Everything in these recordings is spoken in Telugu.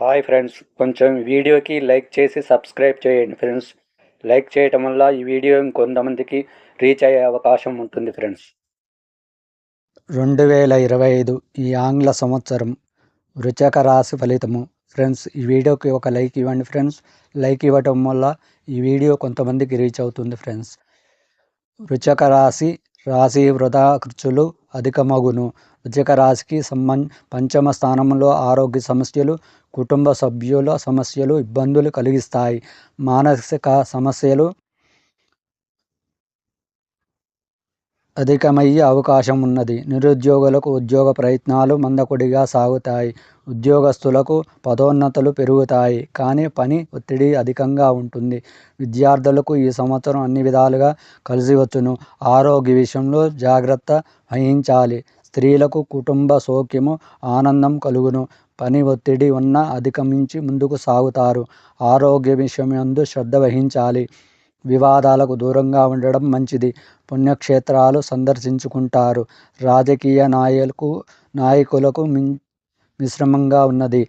హాయ్ ఫ్రెండ్స్ కొంచెం వీడియోకి లైక్ చేసి సబ్స్క్రైబ్ చేయండి ఫ్రెండ్స్. లైక్ చేయటం వల్ల ఈ వీడియో ఇంకొంతమందికి రీచ్ అయ్యే అవకాశం ఉంటుంది ఫ్రెండ్స్. రెండు వేల ఇరవై ఐదు ఈ ఆంగ్ల సంవత్సరం వృచక రాశి ఫలితము. ఫ్రెండ్స్ ఈ వీడియోకి ఒక లైక్ ఇవ్వండి ఫ్రెండ్స్. లైక్ ఇవ్వటం వల్ల ఈ వీడియో కొంతమందికి రీచ్ అవుతుంది ఫ్రెండ్స్. వృచక రాశి రాశి వృధా ఖర్చులు అధికమగును. వృచక రాశికి సంబం పంచమ స్థానంలో ఆరోగ్య సమస్యలు కుటుంబ సభ్యుల సమస్యలు ఇబ్బందులు కలిగిస్తాయి. మానసిక సమస్యలు అధికమయ్యే అవకాశం ఉన్నది నిరుద్యోగులకు ఉద్యోగ ప్రయత్నాలు మందకొడిగా సాగుతాయి. ఉద్యోగస్తులకు పదోన్నతులు పెరుగుతాయి. కానీ పని ఒత్తిడి అధికంగా ఉంటుంది. విద్యార్థులకు ఈ సంవత్సరం అన్ని విధాలుగా కలిసి వచ్చును ఆరోగ్య విషయంలో జాగ్రత్త వహించాలి. స్త్రీలకు కుటుంబ సౌఖ్యము ఆనందం కలుగును. పని ఒత్తిడి ఉన్న అధిగమించి ముందుకు సాగుతారు. ఆరోగ్య విషయమందు శ్రద్ధ వహించాలి. వివాదాలకు దూరంగా ఉండడం మంచిది. పుణ్యక్షేత్రాలు సందర్శించుకుంటారు. రాజకీయ నాయకులకు నాయకులకు మిశ్రమంగా ఉన్నది.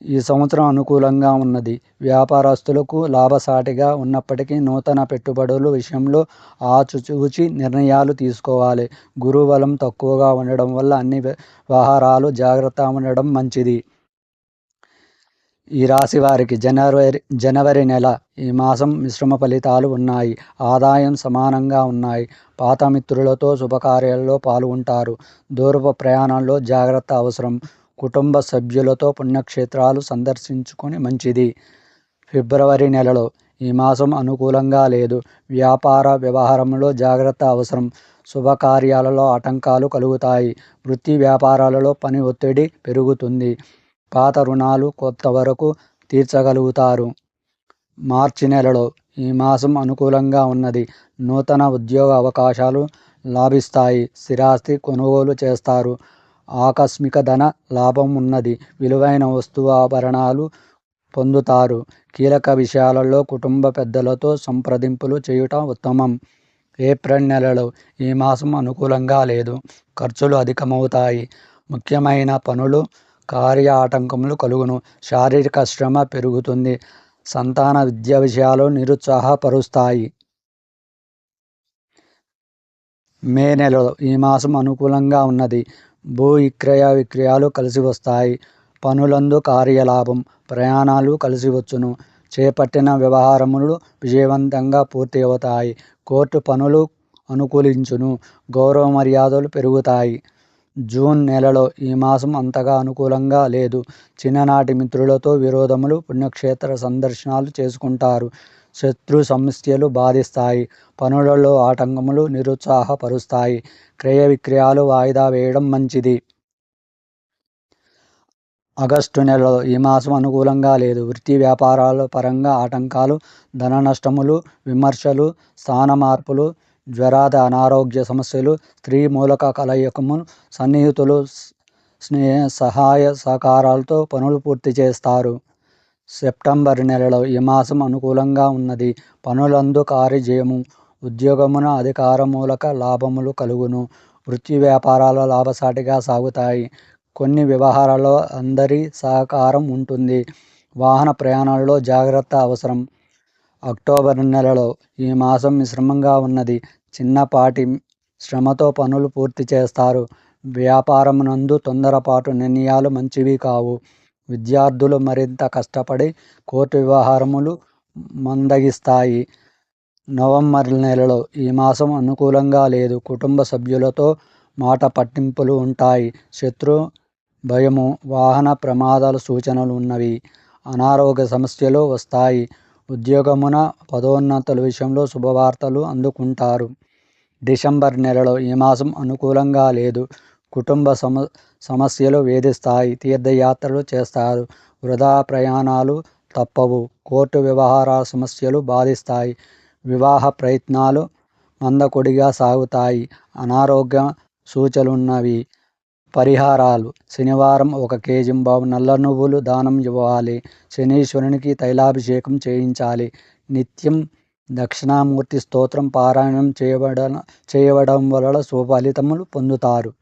ఈ సంవత్సరం అనుకూలంగా ఉన్నది. వ్యాపారస్తులకు లాభసాటిగా ఉన్నప్పటికీ నూతన పెట్టుబడుల విషయంలో ఆచుచూచి నిర్ణయాలు తీసుకోవాలి. గురుబలం తక్కువగా ఉండడం వల్ల అన్ని వ్యవహారాలు జాగ్రత్త ఉండడం మంచిది. ఈ రాశి వారికి జనవరి జనవరి నెల ఈ మాసం మిశ్రమ ఫలితాలు ఉన్నాయి. ఆదాయం సమానంగా ఉన్నాయి. పాత మిత్రులతో శుభకార్యాలలో పాల్గొంటారు. దూరపు ప్రయాణాల్లో జాగ్రత్త అవసరం. కుటుంబ సభ్యులతో పుణ్యక్షేత్రాలు సందర్శించుకొని మంచిది. ఫిబ్రవరి నెలలో ఈ మాసం అనుకూలంగా లేదు. వ్యాపార వ్యవహారంలో జాగ్రత్త అవసరం. శుభకార్యాలలో ఆటంకాలు కలుగుతాయి. వృత్తి వ్యాపారాలలో పని ఒత్తిడి పెరుగుతుంది. పాత రుణాలు కొంతవరకు తీర్చగలుగుతారు. మార్చి నెలలో ఈ మాసం అనుకూలంగా ఉన్నది. నూతన ఉద్యోగ అవకాశాలు లాభిస్తాయి. స్థిరాస్తి కొనుగోలు చేస్తారు. ఆకస్మిక ధన లాభం ఉన్నది. విలువైన వస్తువు ఆభరణాలు పొందుతారు. కీలక విషయాలలో కుటుంబ పెద్దలతో సంప్రదింపులు చేయటం ఉత్తమం. ఏప్రిల్ నెలలో ఈ మాసం అనుకూలంగా లేదు. ఖర్చులు అధికమవుతాయి. ముఖ్యమైన పనులు కార్య ఆటంకములు కలుగును. శారీరక శ్రమ పెరుగుతుంది. సంతాన విద్య విషయాలు నిరుత్సాహపరుస్తాయి. మే నెలలో ఈ మాసం అనుకూలంగా ఉన్నది. భూ విక్రయ విక్రయాలు కలిసి వస్తాయి. పనులందు కార్యలాభం ప్రయాణాలు కలిసి వచ్చును. చేపట్టిన వ్యవహారములు విజయవంతంగా పూర్తి అవుతాయి కోర్టు పనులు అనుకూలించును. గౌరవ మర్యాదలు పెరుగుతాయి. జూన్ నెలలో ఈ మాసం అంతగా అనుకూలంగా లేదు. చిన్ననాటి మిత్రులతో విరోధములు పుణ్యక్షేత్ర సందర్శనాలు చేసుకుంటారు. శత్రు సమస్యలు బాధిస్తాయి. పనులలో ఆటంకములు నిరుత్సాహపరుస్తాయి. క్రయ విక్రయాలు వాయిదా వేయడం మంచిది. ఆగస్టు నెలలో ఈ మాసం అనుకూలంగా లేదు. వృత్తి వ్యాపారాల పరంగా ఆటంకాలు ధన నష్టములు విమర్శలు స్థాన మార్పులు జ్వరాద అనారోగ్య సమస్యలు స్త్రీ మూలక కలయికము సన్నిహితులు స్నేహ సహాయ సహకారాలతో పనులు పూర్తి చేస్తారు. సెప్టెంబర్ నెలలో ఈ మాసం అనుకూలంగా ఉన్నది. పనులందు కార్యజయము ఉద్యోగమున అధికార మూలక లాభములు కలుగును. వృత్తి వ్యాపారాలు లాభసాటిగా సాగుతాయి. కొన్ని వ్యవహారాల్లో అందరి సహకారం ఉంటుంది. వాహన ప్రయాణాల్లో జాగ్రత్త అవసరం. అక్టోబర్ నెలలో ఈ మాసం మిశ్రమంగా ఉన్నది. చిన్నపాటి శ్రమతో పనులు పూర్తి చేస్తారు. వ్యాపారం నందు తొందరపాటు నిర్ణయాలు మంచివి కావు. విద్యార్థులు మరింత కష్టపడి కోర్టు వ్యవహారములు మందగిస్తాయి. నవంబర్ నెలలో ఈ మాసం అనుకూలంగా లేదు. కుటుంబ సభ్యులతో మాట పట్టింపులు ఉంటాయి. శత్రు భయము వాహన ప్రమాదాల సూచనలు ఉన్నవి. అనారోగ్య సమస్యలు వస్తాయి. ఉద్యోగమున పదోన్నతుల విషయంలో శుభవార్తలు అందుకుంటారు. డిసెంబర్ నెలలో ఈ మాసం అనుకూలంగా లేదు. కుటుంబ సమ సమస్యలు వేధిస్తాయి. తీర్థయాత్రలు చేస్తారు. వృధా ప్రయాణాలు తప్పవు. కోర్టు వ్యవహారాల సమస్యలు బాధిస్తాయి. వివాహ ప్రయత్నాలు మందకొడిగా సాగుతాయి. అనారోగ్య సూచనలున్నవి పరిహారాలు. శనివారం ఒక కేజీ నల్ల నువ్వులు దానం ఇవ్వాలి. శనీశ్వరునికి తైలాభిషేకం చేయించాలి. నిత్యం దక్షిణామూర్తి స్తోత్రం పారాయణం చేయబడ చేయడం వలన శుభ ఫలితములు పొందుతారు.